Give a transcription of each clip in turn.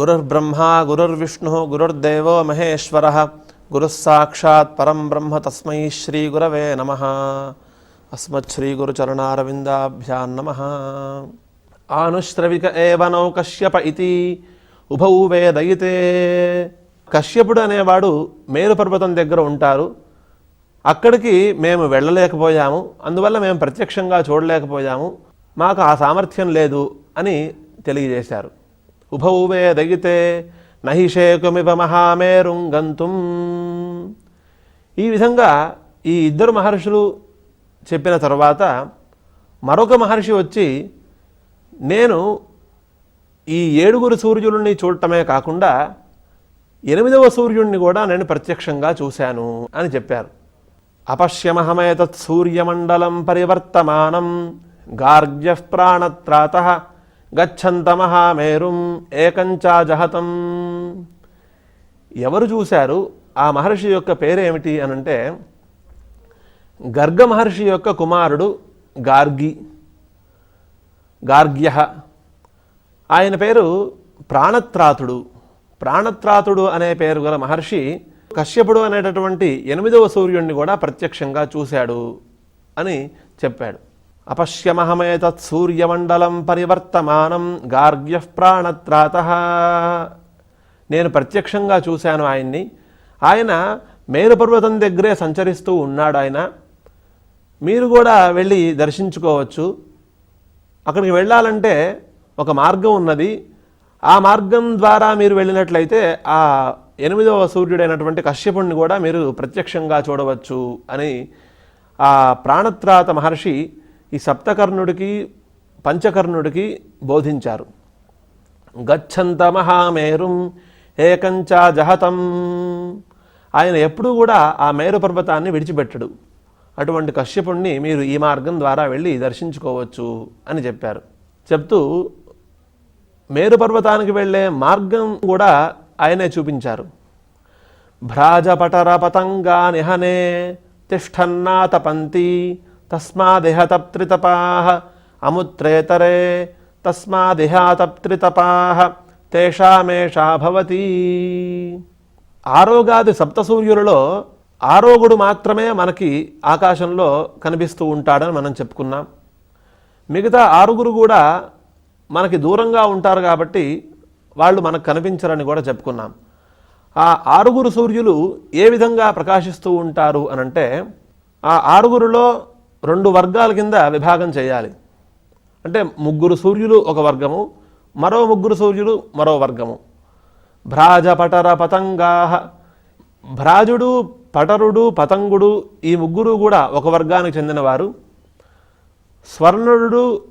గురుర్బ్రహ్మ గురుర్విష్ణు గురుర్దేవో మహేశ్వర గురుస్సాక్షాత్ పరం బ్రహ్మ తస్మై శ్రీ గురవే నమ అస్మశ్రీగురుచరణారవిందాభ్యాం నమ ఆనుశ్రవిక ఏవనౌ కశ్యప ఇది ఉభౌ వేదయితే కశ్యపుడు అనేవాడు మేరు పర్వతం దగ్గర ఉంటారు। అక్కడికి మేము వెళ్ళలేకపోయాము అందువల్ల మేము ప్రత్యక్షంగా చూడలేకపోయాము. మాకు ఆ సామర్థ్యం లేదు అని తెలియజేశారు. ఉభౌ వేదగితే నహిషేకుమివ మహామేరుం గంతుం. ఈ విధంగా ఈ ఇద్దరు మహర్షులు చెప్పిన తర్వాత మరొక మహర్షి వచ్చి నేను ఈ ఏడుగురు సూర్యులని చూడటమే కాకుండా ఎనిమిదవ సూర్యుడిని కూడా నేను ప్రత్యక్షంగా చూశాను అని చెప్పారు. అపశ్యమహమేతత్ సూర్యమండలం పరివర్తమానం గార్గ్య ప్రాణత్రాత గచ్చంతమహామేరుం ఏకంచాజహతం ఎవరు చూశారు ఆ మహర్షి యొక్క పేరేమిటి అనంటే గర్గ మహర్షి యొక్క కుమారుడు గార్గి గార్గ్య. ఆయన పేరు ప్రాణత్రాతుడు. ప్రాణత్రాతుడు అనే పేరు గల మహర్షి కశ్యపుడు అనేటటువంటి ఎనిమిదవ సూర్యుడిని కూడా ప్రత్యక్షంగా చూశాడు అని చెప్పాడు. అపశ్యమహమేతత్ సూర్యమండలం పరివర్తమానం గార్గ్య ప్రాణత్రాత నేను ప్రత్యక్షంగా చూశాను ఆయన్ని. ఆయన మేరుపర్వతం దగ్గరే సంచరిస్తూ ఉన్నాడు ఆయన. మీరు కూడా వెళ్ళి దర్శించుకోవచ్చు. అక్కడికి వెళ్ళాలంటే ఒక మార్గం ఉన్నది. ఆ మార్గం ద్వారా మీరు వెళ్ళినట్లయితే ఆ ఎనిమిదవ సూర్యుడైనటువంటి కశ్యపుణ్ణి కూడా మీరు ప్రత్యక్షంగా చూడవచ్చు అని ఆ ప్రాణత్రాత మహర్షి ఈ సప్తకర్ణుడికి పంచకర్ణుడికి బోధించారు. గచ్చంత మహామేరుం ఏకంచా జహతం. ఆయన ఎప్పుడూ కూడా ఆ మేరు పర్వతాన్ని విడిచిపెట్టడు. అటువంటి కశ్యపుణ్ణి మీరు ఈ మార్గం ద్వారా వెళ్ళి దర్శించుకోవచ్చు అని చెప్పారు. చెప్తూ మేరు పర్వతానికి వెళ్ళే మార్గం కూడా ఆయనే చూపించారు. భ్రాజపటర పతంగా నిహనే తిష్టన్నా తపంతి తస్మాదిహ తప్త్రితపా అముత్రేతరే తస్మాదిహ తప్త్రితపా తేషామేషా భవతి ఆరోగాది సప్తసూర్యులలో ఆరోగుడు మాత్రమే మనకి ఆకాశంలో కనిపిస్తూ ఉంటాడని మనం చెప్పుకున్నాం. మిగతా ఆరుగురు కూడా మనకి దూరంగా ఉంటారు కాబట్టి వాళ్ళు మనకు కనిపించరని కూడా చెప్పుకున్నాం. ఆ ఆరుగురు సూర్యులు ఏ విధంగా ప్రకాశిస్తూ ఉంటారు అనంటే ఆ ఆరుగురులో రెండు వర్గాల కింద విభాగం చేయాలి. అంటే ముగ్గురు సూర్యులు ఒక వర్గము మరో ముగ్గురు సూర్యులు మరో వర్గము. భ్రాజ పటర పతంగా భ్రాజుడు పటరుడు పతంగుడు ఈ ముగ్గురు కూడా ఒక వర్గానికి చెందినవారు. స్వర్ణుడు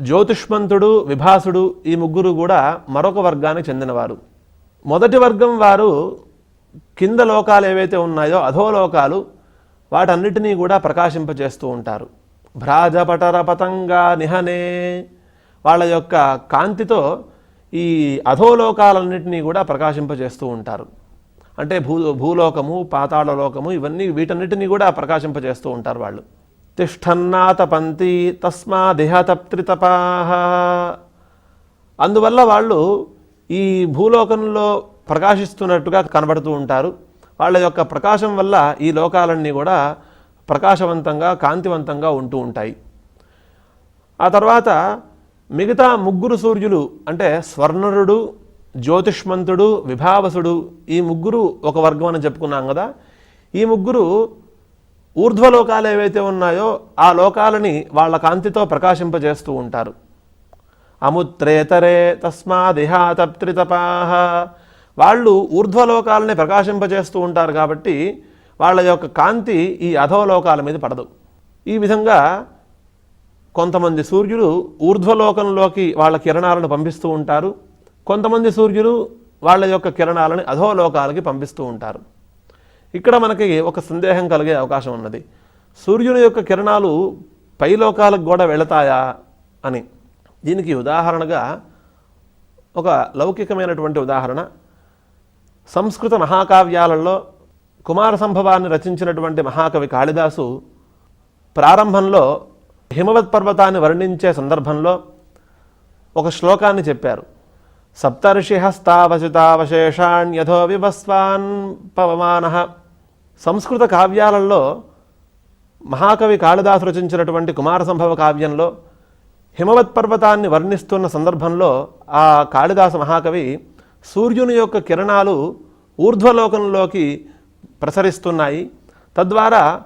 జ్యోతిష్మంతుడు విభాసుడు ఈ ముగ్గురు కూడా మరొక వర్గానికి చెందినవారు. మొదటి వర్గం వారు కింద లోకాలు ఏవైతే ఉన్నాయో అధోలోకాలు వాటన్నిటినీ కూడా ప్రకాశింపజేస్తూ ఉంటారు. భ్రాజపటర పతంగా నిహనే వాళ్ళ యొక్క కాంతితో ఈ అధోలోకాలన్నింటినీ కూడా ప్రకాశింపజేస్తూ ఉంటారు. అంటే భూ భూలోకము పాతాళలోకము ఇవన్నీ వీటన్నిటినీ కూడా ప్రకాశింపజేస్తూ ఉంటారు వాళ్ళు. తిష్టన్నాతపంతి తస్మాదిహతప్త్రితపాహ అందువల్ల వాళ్ళు ఈ భూలోకంలో ప్రకాశిస్తున్నట్టుగా కనబడుతూ ఉంటారు. వాళ్ళ యొక్క ప్రకాశం వల్ల ఈ లోకాలన్నీ కూడా ప్రకాశవంతంగా కాంతివంతంగా ఉంటూ ఉంటాయి. ఆ తర్వాత మిగతా ముగ్గురు సూర్యులు అంటే స్వర్ణరుడు జ్యోతిష్మంతుడు విభావసుడు ఈ ముగ్గురు ఒక వర్గం అని చెప్పుకున్నాం కదా. ఈ ముగ్గురు ఊర్ధ్వలోకాలు ఏవైతే ఉన్నాయో ఆ లోకాలని వాళ్ళ కాంతితో ప్రకాశింపజేస్తూ ఉంటారు. అముత్రేతరే తస్మాదిహాతప్త్రితపాహ వాళ్ళు ఊర్ధ్వలోకాలని ప్రకాశింపజేస్తూ ఉంటారు కాబట్టి వాళ్ళ యొక్క కాంతి ఈ అధోలోకాల మీద పడదు. ఈ విధంగా కొంతమంది సూర్యులు ఊర్ధ్వలోకంలోకి వాళ్ళ కిరణాలను పంపిస్తూ ఉంటారు. కొంతమంది సూర్యులు వాళ్ళ యొక్క కిరణాలని అధోలోకాలకి పంపిస్తూ ఉంటారు. ఇక్కడ మనకి ఒక సందేహం కలిగే అవకాశం ఉన్నది. సూర్యుని యొక్క కిరణాలు పైలోకాలకు కూడా వెళతాయా అని. దీనికి ఉదాహరణగా ఒక లౌకికమైనటువంటి ఉదాహరణ సంస్కృత మహాకావ్యాలలో కుమార సంభవాన్ని రచించినటువంటి మహాకవి కాళిదాసు ప్రారంభంలో హిమవత్ పర్వతాన్ని వర్ణించే సందర్భంలో ఒక శ్లోకాన్ని చెప్పారు. సప్తర్షి హస్తావచితావశేషాణ్యథో వివస్వాన్ పవమాన. సంస్కృత కావ్యాలలో మహాకవి కాళిదాసు రచించినటువంటి కుమార సంభవ కావ్యంలో హిమవత్ పర్వతాన్ని వర్ణిస్తున్న సందర్భంలో ఆ కాళిదాసు మహాకవి సూర్యుని యొక్క కిరణాలు ఊర్ధ్వలోకంలోకి ప్రసరిస్తున్నాయి. తద్వారా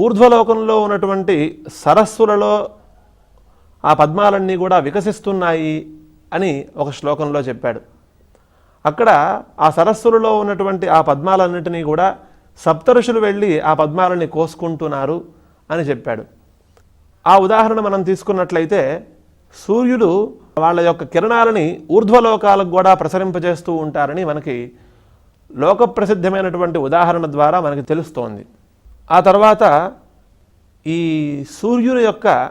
ఊర్ధ్వలోకంలో ఉన్నటువంటి సరస్సులలో ఆ పద్మాలన్నీ కూడా వికసిస్తున్నాయి అని ఒక శ్లోకంలో చెప్పాడు. అక్కడ ఆ సరస్సులలో ఉన్నటువంటి ఆ పద్మాలన్నిటినీ కూడా సప్తఋషులు వెళ్ళి ఆ పద్మాలని కోసుకుంటున్నారు అని చెప్పాడు. ఆ ఉదాహరణ మనం తీసుకున్నట్లయితే సూర్యుడు వాళ్ళ యొక్క కిరణాలని ఊర్ధ్వలోకాలకు కూడా ప్రసరింపజేస్తూ ఉంటారని మనకి లోకప్రసిద్ధమైనటువంటి ఉదాహరణ ద్వారా మనకి తెలుస్తోంది. ఆ తర్వాత ఈ సూర్యుని యొక్క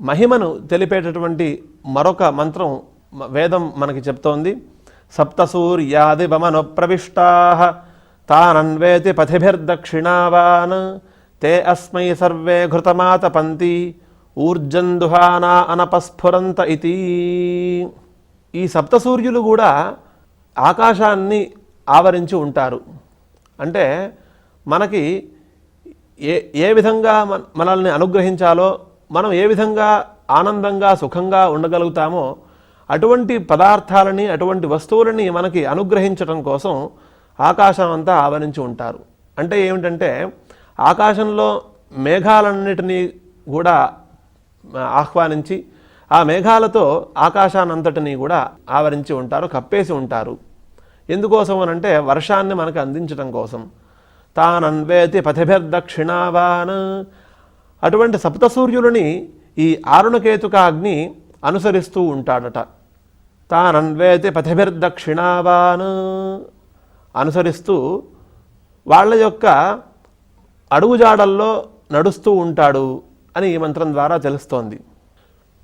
మహిమను తెలిపేటటువంటి మరొక మంత్రం వేదం మనకి చెప్తోంది. సప్తసూర్యాది బమను ప్రవిష్టా తానన్వేతి పథిభిర్దక్షిణావాన్ తే అస్మై సర్వే ఘృతమాత పంతి ఊర్జందుహానా అనపస్ఫురంత ఇది ఈ సప్త సూర్యులు కూడా ఆకాశాన్ని ఆవరించి ఉంటారు. అంటే మనకి ఏ ఏ విధంగా మనల్ని అనుగ్రహించాలో మనం ఏ విధంగా ఆనందంగా సుఖంగా ఉండగలుగుతామో అటువంటి పదార్థాలని అటువంటి వస్తువులని మనకి అనుగ్రహించడం కోసం ఆకాశం అంతా ఆవరించి ఉంటారు. అంటే ఏమిటంటే ఆకాశంలో మేఘాలన్నిటినీ కూడా ఆహ్వానించి ఆ మేఘాలతో ఆకాశానంతటినీ కూడా ఆవరించి ఉంటారు కప్పేసి ఉంటారు. ఎందుకోసం అనంటే వర్షాన్ని మనకు అందించడం కోసం. తానన్వేతి పథిభిర్దక్షిణావాన్ అటువంటి సప్తసూర్యులని ఈ ఆరుణకేతుక అగ్ని అనుసరిస్తూ ఉంటాడట. తానన్వేతి పథిభిర్దక్షిణావాన్ అనుసరిస్తూ వాళ్ళ యొక్క అడుగుజాడల్లో నడుస్తూ ఉంటాడు. అని ఈ మంత్రం ద్వారా తెలుస్తోంది.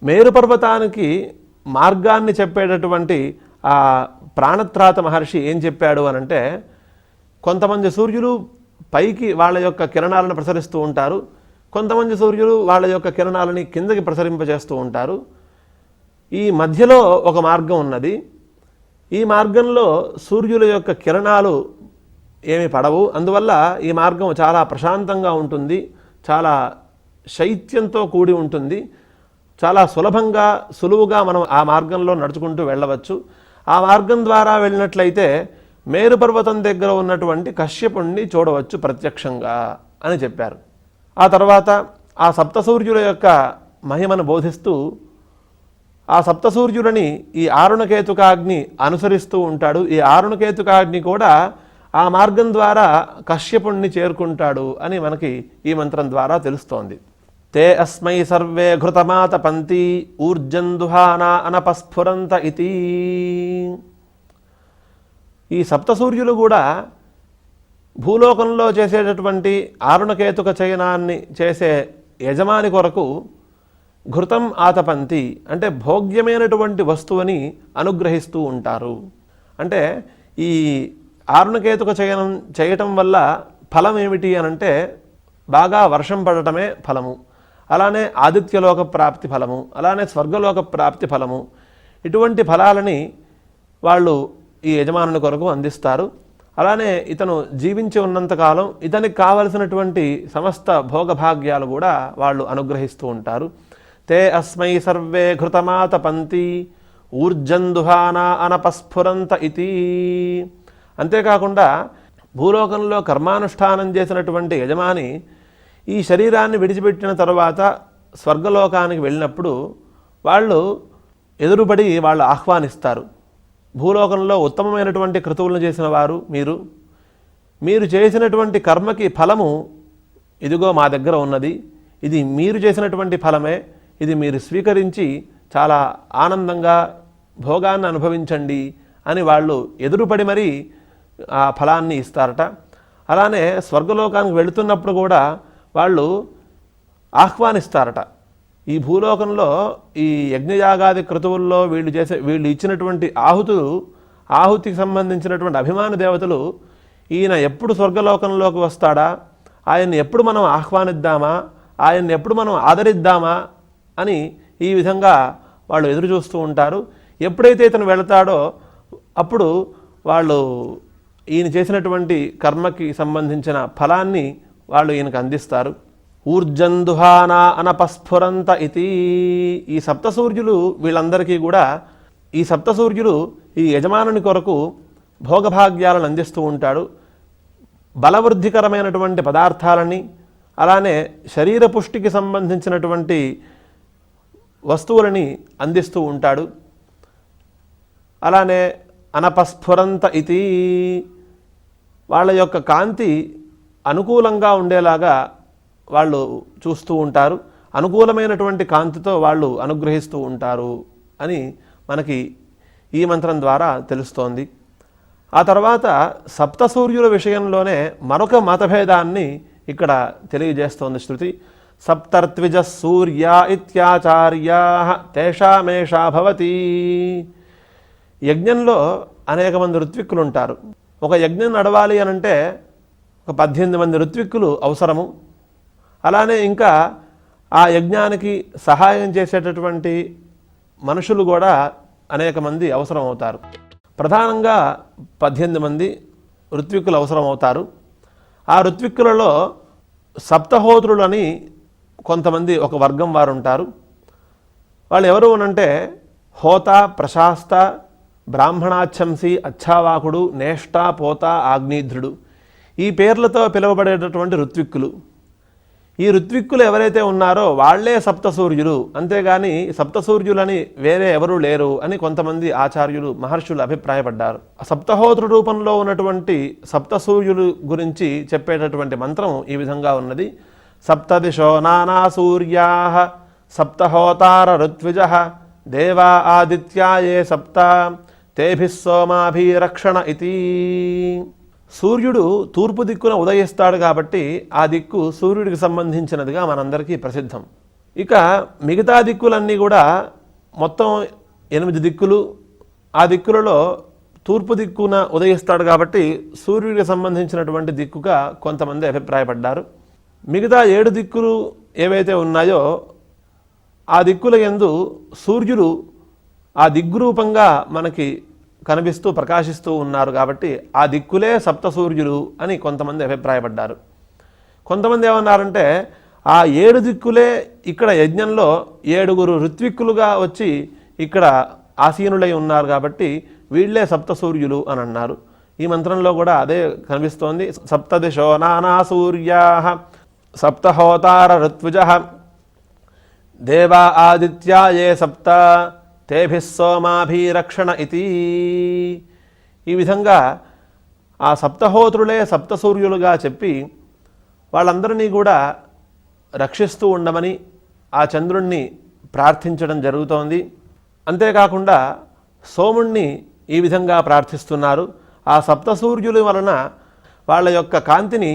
మేరు పర్వతానికి మార్గాన్ని చెప్పేటటువంటి ఆ ప్రాణత్రాత మహర్షి ఏం చెప్పాడు అనంటే కొంతమంది సూర్యులు పైకి వాళ్ళ యొక్క కిరణాలను ప్రసరిస్తూ ఉంటారు. కొంతమంది సూర్యులు వాళ్ళ యొక్క కిరణాలని కిందకి ప్రసరింపజేస్తూ ఉంటారు. ఈ మధ్యలో ఒక మార్గం ఉన్నది. ఈ మార్గంలో సూర్యుల యొక్క కిరణాలు ఏమి పడవు. అందువల్ల ఈ మార్గం చాలా ప్రశాంతంగా ఉంటుంది. చాలా శైత్యంతో కూడి ఉంటుంది. చాలా సులభంగా సులువుగా మనం ఆ మార్గంలో నడుచుకుంటూ వెళ్ళవచ్చు. ఆ మార్గం ద్వారా వెళ్ళినట్లయితే మేరు పర్వతం దగ్గర ఉన్నటువంటి కశ్యపుణ్ణి చూడవచ్చు ప్రత్యక్షంగా అని చెప్పారు. ఆ తర్వాత ఆ సప్తసూర్యుల యొక్క మహిమను బోధిస్తూ ఆ సప్తసూర్యులని ఈ ఆరుణకేతుకాగ్ని అనుసరిస్తూ ఉంటాడు. ఈ ఆరుణకేతుకాగ్ని కూడా ఆ మార్గం ద్వారా కశ్యపుణ్ణి చేరుకుంటాడు అని మనకి ఈ మంత్రం ద్వారా తెలుస్తోంది. తే అస్మై సర్వే ఘృతమాత పంతి ఊర్జందుహానా అనపస్ఫురంత ఇది ఈ సప్తసూర్యులు కూడా భూలోకంలో చేసేటటువంటి ఆరుణకేతుక చయనాన్ని చేసే యజమాని కొరకు ఘృతం ఆతపంతి అంటే భోగ్యమైనటువంటి వస్తువుని అనుగ్రహిస్తూ ఉంటారు. అంటే ఈ ఆరుణకేతుక చయనం చేయటం వల్ల ఫలం ఏమిటి అనంటే బాగా వర్షం పడటమే ఫలము. అలానే ఆదిత్యలోక ప్రాప్తి ఫలము అలానే స్వర్గలోక ప్రాప్తి ఫలము ఇటువంటి ఫలాలని వాళ్ళు ఈ యజమానుని కొరకు అందిస్తారు. అలానే ఇతను జీవించి ఉన్నంతకాలం ఇతనికి కావలసినటువంటి సమస్త భోగభాగ్యాలు కూడా వాళ్ళు అనుగ్రహిస్తూ ఉంటారు. తే అస్మై సర్వే ఘృతమాత పంతి ఊర్జందుహానా అనపస్ఫురంత ఇది అంతేకాకుండా భూలోకంలో కర్మానుష్ఠానం చేసినటువంటి యజమాని ఈ శరీరాన్ని విడిచిపెట్టిన తర్వాత స్వర్గలోకానికి వెళ్ళినప్పుడు వాళ్ళు ఎదురుపడి వాళ్ళు ఆహ్వానిస్తారు. భూలోకంలో ఉత్తమమైనటువంటి క్రతువులను చేసిన వారు మీరు. మీరు చేసినటువంటి కర్మకి ఫలము ఇదిగో మా దగ్గర ఉన్నది. ఇది మీరు చేసినటువంటి ఫలమే. ఇది మీరు స్వీకరించి చాలా ఆనందంగా భోగాన్ని అనుభవించండి అని వాళ్ళు ఎదురుపడి మరీ ఆ ఫలాన్ని ఇస్తారట. అలానే స్వర్గలోకానికి వెళుతున్నప్పుడు కూడా వాళ్ళు ఆహ్వానిస్తారట. ఈ భూలోకంలో ఈ యజ్ఞయాగాది క్రతువుల్లో వీళ్ళు చేసే వీళ్ళు ఇచ్చినటువంటి ఆహుతులు ఆహుతికి సంబంధించినటువంటి అభిమాన దేవతలు ఈయన ఎప్పుడు స్వర్గలోకంలోకి వస్తాడా? ఆయన్ని ఎప్పుడు మనం ఆహ్వానిద్దామా? ఆయన్ని ఎప్పుడు మనం ఆదరిద్దామా? అని ఈ విధంగా వాళ్ళు ఎదురు చూస్తూ ఉంటారు. ఎప్పుడైతే ఇతను వెళతాడో అప్పుడు వాళ్ళు ఈయన చేసినటువంటి కర్మకి సంబంధించిన ఫలాన్ని వాళ్ళు ఈయనకు అందిస్తారు. ఊర్జందుహానా అనపస్ఫురంత ఇది ఈ సప్తసూర్యులు వీళ్ళందరికీ కూడా ఈ సప్తసూర్యులు ఈ యజమానుని కొరకు భోగభాగ్యాలను అందిస్తూ ఉంటాడు. బలవృద్ధికరమైనటువంటి పదార్థాలని అలానే శరీర పుష్టికి సంబంధించినటువంటి వస్తువులని అందిస్తూ ఉంటాడు. అలానే అనపస్ఫురంత ఇది వాళ్ళ యొక్క కాంతి అనుకూలంగా ఉండేలాగా వాళ్ళు చూస్తూ ఉంటారు. అనుకూలమైనటువంటి కాంతితో వాళ్ళు అనుగ్రహిస్తూ ఉంటారు అని మనకి ఈ మంత్రం ద్వారా తెలుస్తోంది. ఆ తర్వాత సప్తసూర్యుల విషయంలోనే మరొక మతభేదాన్ని ఇక్కడ తెలియజేస్తోంది శృతి. సప్తర్త్విజ సూర్య ఇత్యాచార్యా తేషామేషా భవతి. యజ్ఞంలో అనేక మంది ఋత్విక్కులు ఉంటారు ఒక యజ్ఞం నడవాలి అనంటే ఒక పద్దెనిమిది మంది ఋత్విక్కులు అవసరము. అలానే ఇంకా ఆ యజ్ఞానికి సహాయం చేసేటటువంటి మనుషులు కూడా అనేక మంది అవసరం అవుతారు ప్రధానంగా పద్దెనిమిది మంది ఋత్విక్కులు అవసరం అవుతారు ఆ ఋత్విక్కులలో సప్తహోత్రులని కొంతమంది ఒక వర్గం వారు ఉంటారు వాళ్ళు ఎవరు అనంటే హోత ప్రశాస్త బ్రాహ్మణాఛంసి అచ్చావాకుడు నేష్ట పోత ఆగ్నేధ్రుడు. ఈ పేర్లతో పిలువబడేటటువంటి ఋత్విక్కులు. ఈ ఋత్విక్కులు ఎవరైతే ఉన్నారో వాళ్ళే సప్తసూర్యులు. అంతేగాని సప్తసూర్యులని వేరే ఎవరూ లేరు అని కొంతమంది ఆచార్యులు మహర్షులు అభిప్రాయపడ్డారు. సప్తహోత్ర రూపంలో ఉన్నటువంటి సప్తసూర్యులు గురించి చెప్పేటటువంటి మంత్రం ఈ విధంగా ఉన్నది. సప్తదిశో నానా సూర్యా సప్తహోతార ఋత్విజ దేవా ఆదిత్యాయే ఏ సప్త తేభిస్సోమాభిరక్షణ సోమాభిరక్షణ సూర్యుడు తూర్పు దిక్కున ఉదయిస్తాడు కాబట్టి ఆ దిక్కు సూర్యుడికి సంబంధించినదిగా మనందరికీ ప్రసిద్ధం. ఇక మిగతా దిక్కులన్నీ కూడా మొత్తం ఎనిమిది దిక్కులు. ఆ దిక్కులలో తూర్పు దిక్కున ఉదయిస్తాడు కాబట్టి సూర్యుడికి సంబంధించినటువంటి దిక్కుగా కొంతమంది అభిప్రాయపడ్డారు. మిగతా ఏడు దిక్కులు ఏవైతే ఉన్నాయో ఆ దిక్కుల యందు సూర్యుడు ఆ దిగ్రూపంగా మనకి కనిపిస్తూ ప్రకాశిస్తూ ఉన్నారు కాబట్టి ఆ దిక్కులే సప్త సూర్యులు అని కొంతమంది అభిప్రాయపడ్డారు. కొంతమంది ఏమన్నారంటే ఆ ఏడు దిక్కులే ఇక్కడ యజ్ఞంలో ఏడుగురు ఋత్విక్కులుగా వచ్చి ఇక్కడ ఆసీనులై ఉన్నారు కాబట్టి వీళ్ళే సప్త సూర్యులు అని అన్నారు. ఈ మంత్రంలో కూడా అదే కనిపిస్తోంది. సప్తదిశో నానా సూర్యా సప్తహోతార ఋత్విజ దేవా ఆదిత్య ఏ సప్త తేభిः సోమాభిరక్షణ ఇది ఈ విధంగా ఆ సప్తహోత్రులే సప్తసూర్యులుగా చెప్పి వాళ్ళందరినీ కూడా రక్షిస్తూ ఉండమని ఆ చంద్రుణ్ణి ప్రార్థించడం జరుగుతోంది. అంతేకాకుండా సోముణ్ణి ఈ విధంగా ప్రార్థిస్తున్నారు. ఆ సప్తసూర్యుల వలన వాళ్ళ యొక్క కాంతిని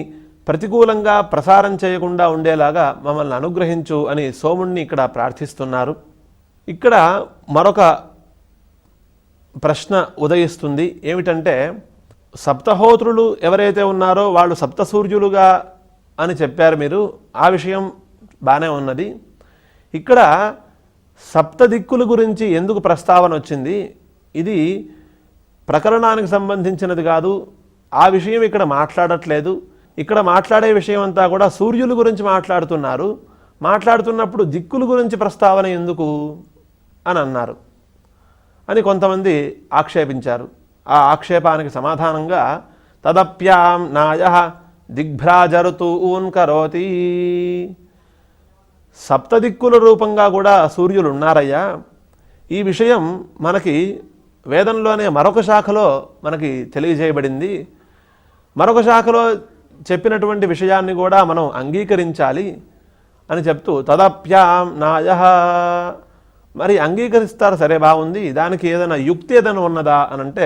ప్రతికూలంగా ప్రసారం చేయకుండా ఉండేలాగా మమ్మల్ని అనుగ్రహించు అని సోముణ్ణి ఇక్కడ ప్రార్థిస్తున్నారు. ఇక్కడ మరొక ప్రశ్న ఉదయిస్తుంది. ఏమిటంటే సప్తహోత్రులు ఎవరైతే ఉన్నారో వాళ్ళు సప్తసూర్యులుగా అని చెప్పారు మీరు. ఆ విషయం బాగానే ఉన్నది. ఇక్కడ సప్త దిక్కుల గురించి ఎందుకు ప్రస్తావన వచ్చింది? ఇది ప్రకరణానికి సంబంధించినది కాదు. ఆ విషయం ఇక్కడ మాట్లాడట్లేదు. ఇక్కడ మాట్లాడే విషయం అంతా కూడా సూర్యుల గురించి మాట్లాడుతున్నారు. మాట్లాడుతున్నప్పుడు దిక్కుల గురించి ప్రస్తావన ఎందుకు? అని అన్నారు. అని కొంతమంది ఆక్షేపించారు. ఆ ఆక్షేపానికి సమాధానంగా తదప్యాం నాయ దిగ్భ్రాజరుతూన్ కరోతి. సప్తదిక్కుల రూపంగా కూడా సూర్యులు ఉన్నారయ్యా ఈ విషయం మనకి వేదంలోనే మరొక శాఖలో మనకి తెలియజేయబడింది. మరొక శాఖలో చెప్పినటువంటి విషయాన్ని కూడా మనం అంగీకరించాలి అని చెప్తూ తదప్యాం నాయ మరి అంగీకరిస్తారు సరే బాగుంది. దానికి ఏదైనా యుక్తి ఏదైనా ఉన్నదా అని అంటే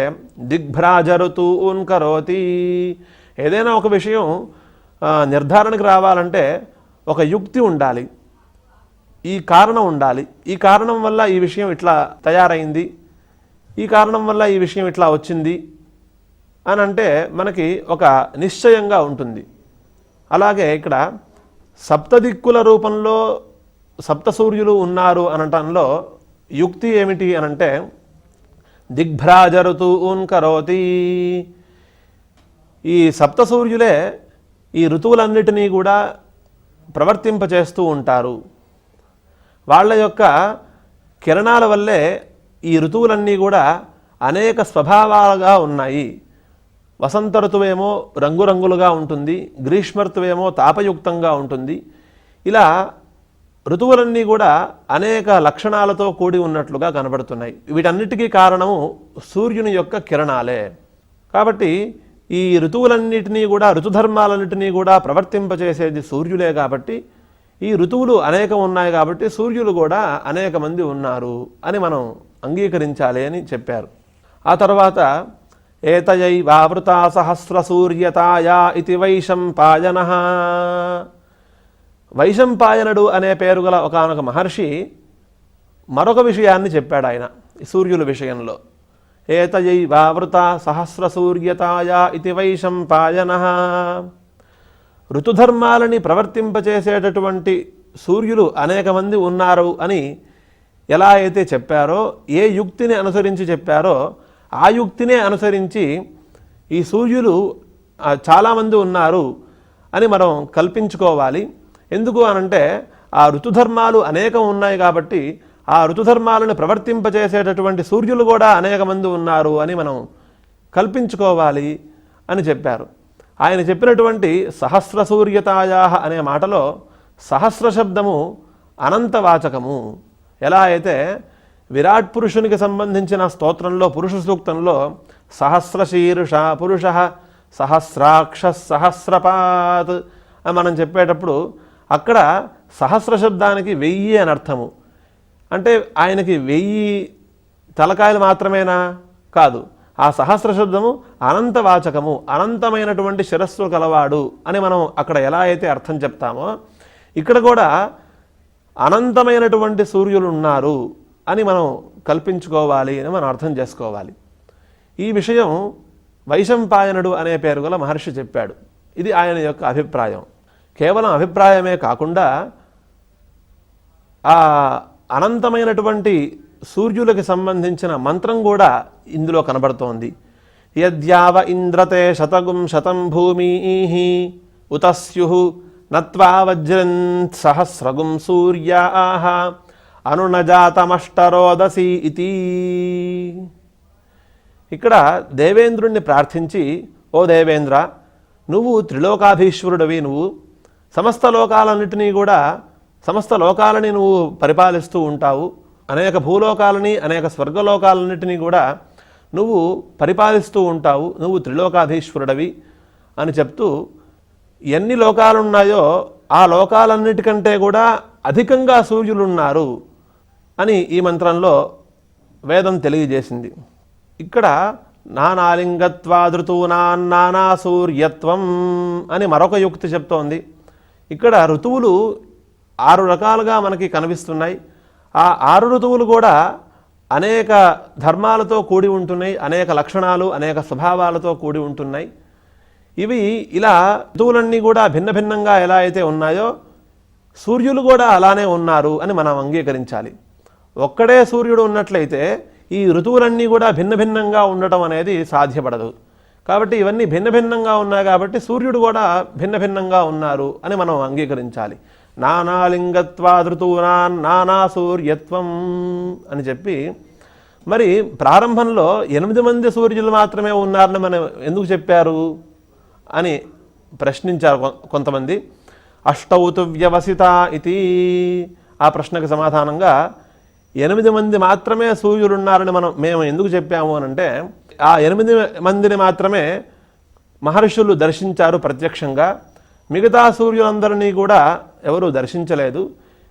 దిగ్భ్రాజరుతూ కరోతి. ఏదైనా ఒక విషయం నిర్ధారణకు రావాలంటే ఒక యుక్తి ఉండాలి. ఈ కారణం ఉండాలి. ఈ కారణం వల్ల ఈ విషయం ఇట్లా తయారైంది. ఈ కారణం వల్ల ఈ విషయం ఇట్లా వచ్చింది అని అంటే మనకి ఒక నిశ్చయంగా ఉంటుంది. అలాగే ఇక్కడ సప్తదిక్కుల రూపంలో సప్త సూర్యులు ఉన్నారు అనటంలో యుక్తి ఏమిటి అనంటే దిగ్భ్రాజ ఋతూన్ కరోతి. ఈ సప్త సూర్యులే ఈ ఋతువులన్నిటినీ కూడా ప్రవర్తింపచేస్తూ ఉంటారు. వాళ్ళ యొక్క కిరణాల వల్లే ఈ ఋతువులన్నీ కూడా అనేక స్వభావాలుగా ఉన్నాయి. వసంత ఋతువేమో రంగురంగులుగా ఉంటుంది గ్రీష్మ ఋతువేమో తాపయుక్తంగా ఉంటుంది. ఇలా ఋతువులన్నీ కూడా అనేక లక్షణాలతో కూడి ఉన్నట్లుగా కనబడుతున్నాయి. వీటన్నిటికీ కారణము సూర్యుని యొక్క కిరణాలే. కాబట్టి ఈ ఋతువులన్నిటినీ కూడా ఋతుధర్మాలన్నిటినీ కూడా ప్రవర్తింపచేసేది సూర్యులే కాబట్టి ఈ ఋతువులు అనేకం ఉన్నాయి కాబట్టి సూర్యులు కూడా అనేక మంది ఉన్నారు అని మనం అంగీకరించాలి అని చెప్పారు. ఆ తర్వాత ఏతయై వావృత సహస్ర సూర్యతాయా ఇది వైశంపాయన వైశంపాయనుడు అనే పేరు గల ఒకనొక మహర్షి మరొక విషయాన్ని చెప్పాడు ఆయన ఈ సూర్యుల విషయంలో. ఏతయై వావృత సహస్ర సూర్యతాయ ఇది వైశంపాయన. ఋతుధర్మాలని ప్రవర్తింపచేసేటటువంటి సూర్యులు అనేక మంది ఉన్నారు అని ఎలా అయితే చెప్పారో ఏ యుక్తిని అనుసరించి చెప్పారో ఆ యుక్తినే అనుసరించి ఈ సూర్యులు చాలామంది ఉన్నారు అని మనం కల్పించుకోవాలి. ఎందుకు అనంటే ఆ ఋతుధర్మాలు అనేకం ఉన్నాయి కాబట్టి ఆ ఋతుధర్మాలను ప్రవర్తింపచేసేటటువంటి సూర్యులు కూడా అనేక మంది ఉన్నారు అని మనం కల్పించుకోవాలి అని చెప్పారు. ఆయన చెప్పినటువంటి సహస్ర సూర్యతాయా అనే మాటలో సహస్ర శబ్దము అనంతవాచకము. ఎలా అయితే విరాట్ పురుషునికి సంబంధించిన స్తోత్రంలో పురుష సూక్తంలో సహస్రశీర్ష పురుష సహస్రాక్ష సహస్రపాత్ అని మనం చెప్పేటప్పుడు అక్కడ సహస్ర శబ్దానికి వెయ్యి అని అర్థము. అంటే ఆయనకి వెయ్యి తలకాయలు మాత్రమేనా? కాదు. ఆ సహస్ర శబ్దము అనంతవాచకము అనంతమైనటువంటి శిరస్సు కలవాడు అని మనం అక్కడ ఎలా అయితే అర్థం చెప్తామో ఇక్కడ కూడా అనంతమైనటువంటి సూర్యులు ఉన్నారు అని మనం కల్పించుకోవాలి అని మనం అర్థం చేసుకోవాలి. ఈ విషయం వైశంపాయనుడు అనే పేరు గల మహర్షి చెప్పాడు. ఇది ఆయన యొక్క అభిప్రాయం. కేవలం అభిప్రాయమే కాకుండా ఆ అనంతమైనటువంటి సూర్యులకి సంబంధించిన మంత్రం కూడా ఇందులో కనబడుతోంది. యద్యావ ఇంద్రతే శతగుం శతం భూమి ఉతస్యు నత్వా వజ్రం సహస్రగుం సూర్యా అనునజాతమష్టరోదసి ఇది ఇక్కడ దేవేంద్రుణ్ణి ప్రార్థించి ఓ దేవేంద్ర నువ్వు త్రిలోకాధీశ్వరుడవి నువ్వు సమస్త లోకాలన్నిటినీ కూడా సమస్త లోకాలని నువ్వు పరిపాలిస్తూ ఉంటావు అనేక భూలోకాలని అనేక స్వర్గలోకాలన్నిటినీ కూడా నువ్వు పరిపాలిస్తూ ఉంటావు నువ్వు త్రిలోకాధీశ్వరుడవి అని చెప్తూ ఎన్ని లోకాలున్నాయో ఆ లోకాలన్నిటికంటే కూడా అధికంగా సూర్యులున్నారు అని ఈ మంత్రంలో వేదం తెలియజేసింది. ఇక్కడ నానాలింగత్వాదృతూనాన్ నానా సూర్యత్వం అని మరొక యుక్తి చెప్తోంది. ఇక్కడ ఋతువులు ఆరు రకాలుగా మనకి కనిపిస్తున్నాయి. ఆ ఆరు ఋతువులు కూడా అనేక ధర్మాలతో కూడి ఉంటున్నాయి అనేక లక్షణాలు అనేక స్వభావాలతో కూడి ఉంటున్నాయి. ఇవి ఇలా ఋతువులన్నీ కూడా భిన్న భిన్నంగా ఎలా అయితే ఉన్నాయో సూర్యులు కూడా అలానే ఉన్నారు అని మనం అంగీకరించాలి. ఒక్కడే సూర్యుడు ఉన్నట్లయితే ఈ ఋతువులన్నీ కూడా భిన్న భిన్నంగా ఉండటం అనేది సాధ్యపడదు. కాబట్టి ఇవన్నీ భిన్న భిన్నంగా ఉన్నాయి కాబట్టి సూర్యుడు కూడా భిన్న భిన్నంగా ఉన్నారు అని మనం అంగీకరించాలి. నానాలింగత్వాదృతూనా నానా సూర్యత్వం అని చెప్పి మరి ప్రారంభంలో ఎనిమిది మంది సూర్యులు మాత్రమే ఉన్నారని మనం ఎందుకు చెప్పారు అని ప్రశ్నించారు కొ- కొంతమంది. అష్టౌతు వ్యవసిత ఇది ఆ ప్రశ్నకు సమాధానంగా ఎనిమిది మంది మాత్రమే సూర్యులు ఉన్నారని మనం మేము ఎందుకు చెప్పాము అని అంటే ఆ ఎనిమిది మందిని మాత్రమే మహర్షులు దర్శించారు ప్రత్యక్షంగా. మిగతా సూర్యులందరినీ కూడా ఎవరూ దర్శించలేదు.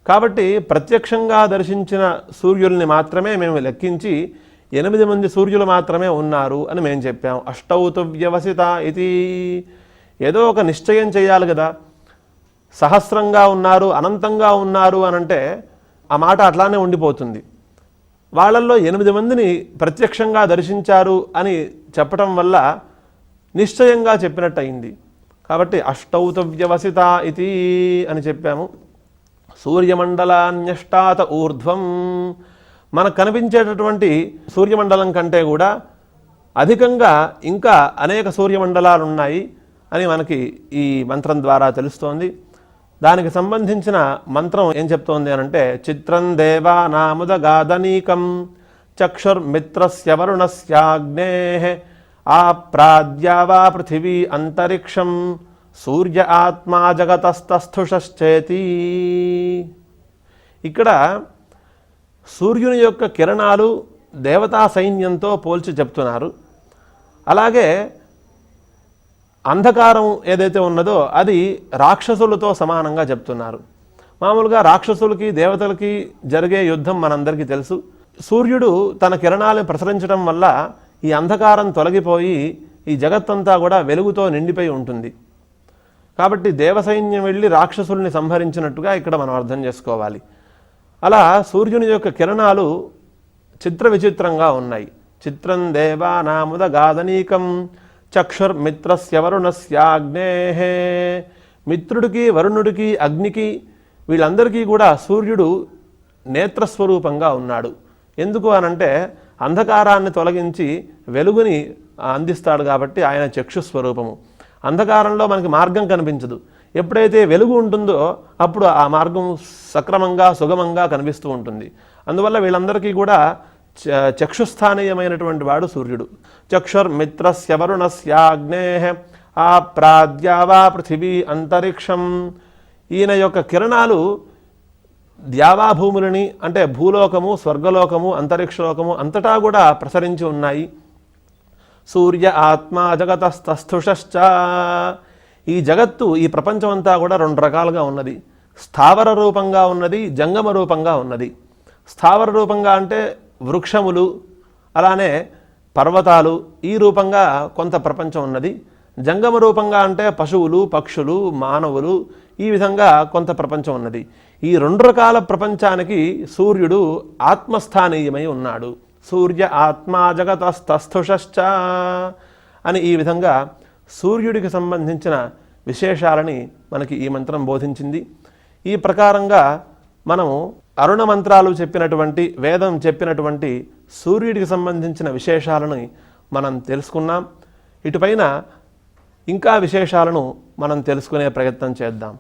కాబట్టి ప్రత్యక్షంగా దర్శించిన సూర్యుల్ని మాత్రమే మేము లెక్కించి ఎనిమిది మంది సూర్యులు మాత్రమే ఉన్నారు అని మేము చెప్పాం. అష్టౌతు వ్యవసిత ఇది. ఏదో ఒక నిశ్చయం చేయాలి కదా. సహస్రంగా ఉన్నారు అనంతంగా ఉన్నారు అనంటే ఆ మాట అట్లానే ఉండిపోతుంది. వాళ్ళల్లో ఎనిమిది మందిని ప్రత్యక్షంగా దర్శించారు అని చెప్పటం వల్ల నిశ్చయంగా చెప్పినట్టయింది. కాబట్టి అష్టౌతవ్యవసిత ఇది అని చెప్పాము. సూర్యమండలాన్యష్టాత ఊర్ధ్వం. మనకు కనిపించేటటువంటి సూర్యమండలం కంటే కూడా అధికంగా ఇంకా అనేక సూర్యమండలాలు ఉన్నాయి అని మనకి ఈ మంత్రం ద్వారా తెలుస్తోంది. దానికి సంబంధించిన మంత్రం ఏం చెప్తోంది అనంటే చిత్రం దేవా నాముద గాదనీకం చక్షుర్మిత్రస్య వరుణస్యాగ్నే ఆ ప్రాద్యావా పృథివీ అంతరిక్షం సూర్య ఆత్మా జగతస్థస్థుషశ్చేతి ఇక్కడ సూర్యుని యొక్క కిరణాలు దేవతా సైన్యంతో పోల్చి చెప్తున్నారు. అలాగే అంధకారం ఏదైతే ఉన్నదో అది రాక్షసులతో సమానంగా చెప్తున్నారు. మామూలుగా రాక్షసులకి దేవతలకి జరిగే యుద్ధం మనందరికీ తెలుసు. సూర్యుడు తన కిరణాలను ప్రసరించడం వల్ల ఈ అంధకారం తొలగిపోయి ఈ జగత్తంతా కూడా వెలుగుతో నిండిపోయి ఉంటుంది. కాబట్టి దేవసైన్యం వెళ్ళి రాక్షసుల్ని సంహరించినట్టుగా ఇక్కడ మనం అర్థం చేసుకోవాలి. అలా సూర్యుని యొక్క కిరణాలు చిత్ర విచిత్రంగా ఉన్నాయి. చిత్రం దేవా నాముద గాదనీకం చక్షుర్మిత్రస్య వరుణస్యాగ్నే మిత్రుడికి వరుణుడికి అగ్నికి వీళ్ళందరికీ కూడా సూర్యుడు నేత్రస్వరూపంగా ఉన్నాడు. ఎందుకు అనంటే అంధకారాన్ని తొలగించి వెలుగుని అందిస్తాడు కాబట్టి ఆయన చక్షుస్వరూపము. అంధకారంలో మనకి మార్గం కనిపించదు. ఎప్పుడైతే వెలుగు ఉంటుందో అప్పుడు ఆ మార్గం సక్రమంగా సుగమంగా కనిపిస్తూ ఉంటుంది. అందువల్ల వీళ్ళందరికీ కూడా చక్షుస్థానీయమైనటువంటి వాడు సూర్యుడు. చక్షుర్మిత్రస్య వరుణస్యాగ్నే ఆ ప్రాద్యావా పృథివీ అంతరిక్షం. ఈయన యొక్క కిరణాలు ద్యావాభూములని అంటే భూలోకము స్వర్గలోకము అంతరిక్షలోకము అంతటా కూడా ప్రసరించి ఉన్నాయి. సూర్య ఆత్మ జగతస్థస్థుషశ్చ. ఈ జగత్తు ఈ ప్రపంచం అంతా కూడా రెండు రకాలుగా ఉన్నది. స్థావర రూపంగా ఉన్నది జంగమ రూపంగా ఉన్నది. స్థావర రూపంగా అంటే వృక్షములు అలానే పర్వతాలు ఈ రూపంగా కొంత ప్రపంచం ఉన్నది. జంగమ రూపంగా అంటే పశువులు పక్షులు మానవులు ఈ విధంగా కొంత ప్రపంచం ఉన్నది. ఈ రెండు రకాల ప్రపంచానికి సూర్యుడు ఆత్మస్థానీయమై ఉన్నాడు. సూర్య ఆత్మా జగతస్థస్థుషశ్చ అని ఈ విధంగా సూర్యుడికి సంబంధించిన విశేషాలని మనకి ఈ మంత్రం బోధించింది. ఈ ప్రకారంగా మనము అరుణ మంత్రాలు చెప్పినటువంటి వేదం చెప్పినటువంటి సూర్యుడికి సంబంధించిన విశేషాలను మనం తెలుసుకున్నాం. ఇటుపైన ఇంకా విశేషాలను మనం తెలుసుకునే ప్రయత్నం చేద్దాం.